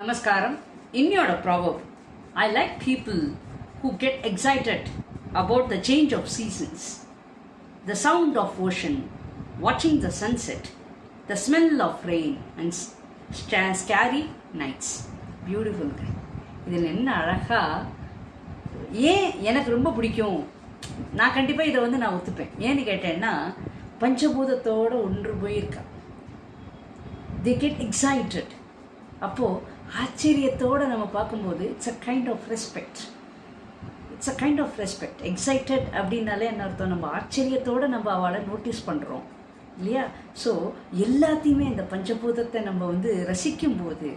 நமஸ்காரம் இன்னியோட ப்ராபம் I like people who get excited about the change of seasons the sound of ocean வாட்சிங் the sunset the smell of rain and scary nights beautiful இதில் என்ன அழகாக ஏன் எனக்கு ரொம்ப பிடிக்கும் நான் கண்டிப்பாக இதை வந்து நான் ஒத்துப்பேன் ஏன்னு கேட்டேன்னா பஞ்சபூதத்தோடு ஒன்று போயிருக்கேன் தி கெட் எக்ஸைட்டட் அப்போது ஆச்சரியத்தோடு நம்ம பார்க்கும்போது it's a kind of respect it's a kind of respect excited அப்படின்னாலே என்ன அர்த்தம்? நம்ம ஆச்சரியத்தோடு நம்ம அவளை நோட்டீஸ் பண்ணுறோம் இல்லையா? ஸோ எல்லாத்தையுமே இந்த பஞ்சபூதத்தை நம்ம வந்து ரசிக்கும் போது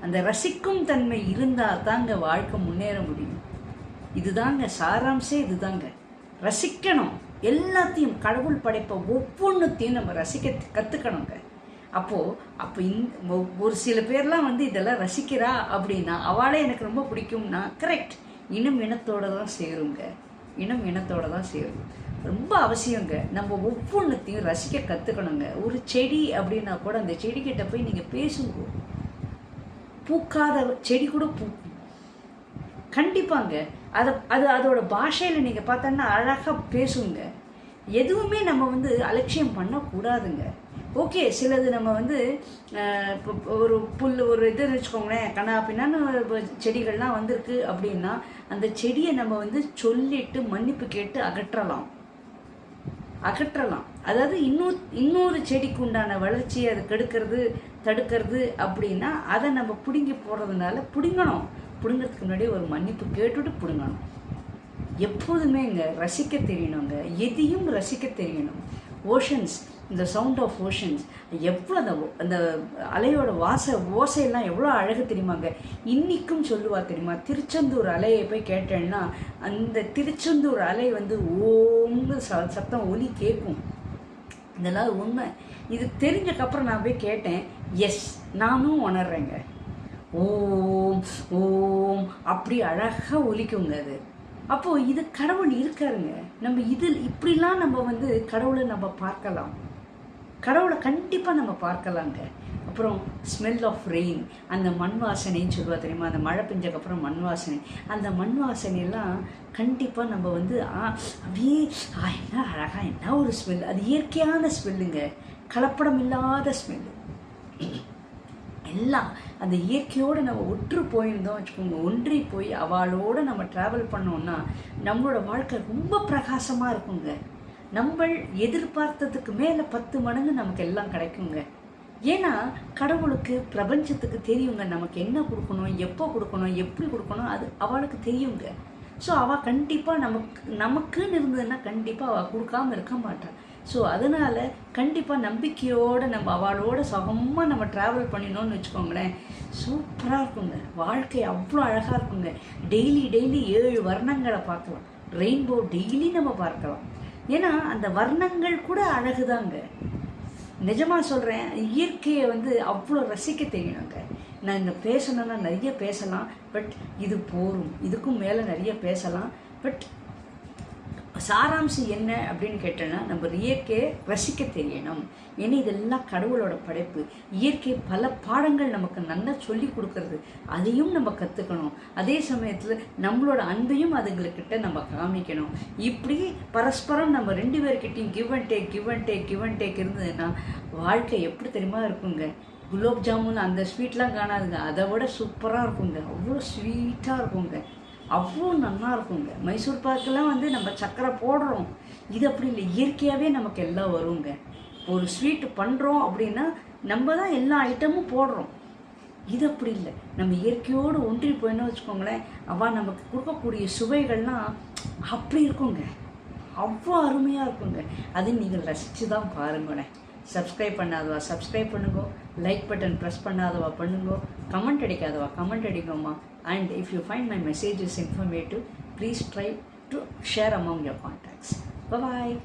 அந்த ரசிக்கும் தன்மை இருந்தால் தாங்க வாழ்க்கை முன்னேற முடியும். இதுதாங்க சாராம்சே இதுதாங்க. ரசிக்கணும். எல்லாத்தையும் கடவுள் படைப்ப ஒவ்வொன்றுத்தையும் நம்ம ரசிக்க கற்றுக்கணுங்க அப்போது அப்போ இந்த ஒரு சில பேர்லாம் வந்து இதெல்லாம் ரசிக்கிறா அப்படின்னா அவளே எனக்கு ரொம்ப பிடிக்கும்னா கரெக்ட் இனம் இனத்தோடு தான் சேருங்க. இனம் இனத்தோட தான் சேரும். ரொம்ப அவசியங்க. நம்ம ஒவ்வொன்றுத்தையும் ரசிக்க கற்றுக்கணுங்க ஒரு செடி அப்படின்னா கூட அந்த செடிக்கிட்ட போய் நீங்கள் பேசுங்க. பூக்காத செடி கூட பூக்கும் கண்டிப்பாங்க. அதை அது அதோட பாஷையில் நீங்கள் பார்த்தோன்னா அழகாக பேசுங்க. எதுவுமே நம்ம வந்து அலட்சியம் பண்ணக்கூடாதுங்க. ஓகே சிலது நம்ம வந்து இப்போ ஒரு புல் ஒரு இது வச்சுக்கோங்களேன் கண்ணா அப்படின்னா செடிகள்லாம் வந்திருக்கு அப்படின்னா அந்த செடியை நம்ம வந்து சொல்லிட்டு மன்னிப்பு கேட்டு அகற்றலாம். அகற்றலாம். அதாவது இன்னொரு இன்னொரு செடிக்கு உண்டான வளர்ச்சியை அதை கெடுக்கிறது தடுக்கிறது அப்படின்னா அதை நம்ம பிடுங்கி போடுறதுனால பிடுங்கணும். பிடுங்கிறதுக்கு முன்னாடி ஒரு மன்னிப்பு கேட்டுட்டு பிடுங்கணும். எப்போதுமேங்க ரசிக்க தெரியணுங்க. எதையும் ரசிக்க தெரியணும். ஓஷன்ஸ் இந்த சவுண்ட் ஆஃப் ஓஷன்ஸ் எவ்வளோ அந்த அந்த அலையோட வாச ஓசையெல்லாம் எவ்வளோ அழகு தெரியுமாங்க இன்றைக்கும் சொல்லுவா தெரியுமா? திருச்செந்தூர் அலையை போய் கேட்டேன்னா அந்த திருச்செந்தூர் அலை வந்து ஓம்னு ச சத்தம் ஒலி கேட்கும் இதெல்லாம் உண்மை. இது தெரிஞ்சக்கப்புறம் நான் போய் கேட்டேன் எஸ் நானும் உணர்றேங்க. ஓம் ஓம் அப்படி அழகாக ஒலிக்குங்க அது. அப்போது இது கடவுள் இருக்காருங்க. நம்ம இதில் இப்படிலாம் நம்ம வந்து கடவுளை நம்ம பார்க்கலாம். கடவுளை கண்டிப்பாக நம்ம பார்க்கலாங்க. அப்புறம் ஸ்மெல் ஆஃப் ரெயின் அந்த மண் வாசனைன்னு சொல்லுவா தெரியுமா? அந்த மழை பெஞ்சக்கப்புறம் மண் வாசனை. அந்த மண் வாசனையெல்லாம் கண்டிப்பாக நம்ம வந்து ஆ அப்படியே ஆ என்ன அழகாக என்ன ஒரு ஸ்மெல் அது இயற்கையான ஸ்மெல்லுங்க கலப்படம் இல்லாத ஸ்மெல்லு எல்லாம் அந்த இயற்கையோடு நம்ம ஒற்று போயிருந்தோம் வச்சுக்கோங்க. ஒன்றி போய் அவளோடு நம்ம ட்ராவல் பண்ணோன்னா நம்மளோட வாழ்க்கை ரொம்ப பிரகாசமாக இருக்குங்க. நம்ம எதிர்பார்த்ததுக்கு மேலே பத்து மடங்கு நமக்கு எல்லாம் கிடைக்குங்க. ஏன்னா கடவுளுக்கு பிரபஞ்சத்துக்கு தெரியுங்க நமக்கு என்ன கொடுக்கணும் எப்போ கொடுக்கணும் எப்படி கொடுக்கணும் அது அவளுக்கு தெரியுங்க. ஸோ அவள் கண்டிப்பாக நமக்கு நமக்குன்னு இருந்ததுன்னா கண்டிப்பாக அவள் கொடுக்காம இருக்க மாட்டாள் ஸோ அதனால் கண்டிப்பாக நம்பிக்கையோடு நம்ம அவளோட சுகமாக நம்ம ட்ராவல் பண்ணினோம்னு வச்சுக்கோங்களேன். சூப்பராக இருக்குங்க. வாழ்க்கை அவ்வளோ அழகாக இருக்குங்க. டெய்லி டெய்லி ஏழு வர்ணங்களை பார்க்கலாம். ரெயின்போ டெய்லி நம்ம பார்க்கலாம். ஏன்னா அந்த வர்ணங்கள் கூட அழகுதாங்க. நிஜமாக சொல்கிறேன் இயற்கையை வந்து அவ்வளோ ரசிக்க தெரியணுங்க. நான் இந்த பேசணும்னா நிறைய பேசலாம் பட் இது போரும். இதுக்கும் மேலே நிறைய பேசலாம் பட் சாராம்சம் என்ன அப்படின்னு கேட்டோன்னா நம்ம இயற்கையை ரசிக்க தெரியணும். ஏன்னா இதெல்லாம் கடவுளோட படைப்பு. இயற்கை பல பாடங்கள் நமக்கு நல்லா சொல்லி கொடுக்கறது. அதையும் நம்ம கற்றுக்கணும் அதே சமயத்தில் நம்மளோட அன்பையும் அதுங்களுக்கிட்ட நம்ம காமிக்கணும். இப்படி பரஸ்பரம் நம்ம ரெண்டு பேர்கிட்டையும் give and take give and take give and take இருந்ததுன்னா வாழ்க்கை எப்படி தெரியுமா இருக்குங்க? குலோப் ஜாமுன் அந்த ஸ்வீட்லாம் காணாதுங்க. அதை விட சூப்பராக இருக்குங்க. அவ்வளோ ஸ்வீட்டாக இருக்குங்க. அவ்வளோ நல்லா இருக்குங்க. மைசூர் பாக்கெல்லாம் வந்து நம்ம சக்கரை போடுறோம். இது அப்படி இல்லை இயற்கையாகவே நமக்கு எல்லாம் வருங்க. ஒரு ஸ்வீட்டு பண்ணுறோம் அப்படின்னா நம்ம தான் எல்லா ஐட்டமும் போடுறோம். இது அப்படி இல்லை. நம்ம இயற்கையோடு ஒன்றி போயின்னு வச்சுக்கோங்களேன் அவள் நமக்கு கொடுக்கக்கூடிய சுவைகள்லாம் அப்படி இருக்குங்க. அவ்வளோ அருமையாக இருக்குங்க. அது நீங்கள் ரசித்து தான் பாருங்களேன். சப்ஸ்கிரைப் பண்ணாதவா? சப்ஸ்கிரைப் பண்ணுங்கோ. லைக் பட்டன் ப்ரெஸ் பண்ணாதவா? பண்ணுங்கோ. கமெண்ட் அடிக்காதவா? Comment அடிங்கம்மா. And if you find my messages informative please try to share among your contacts bye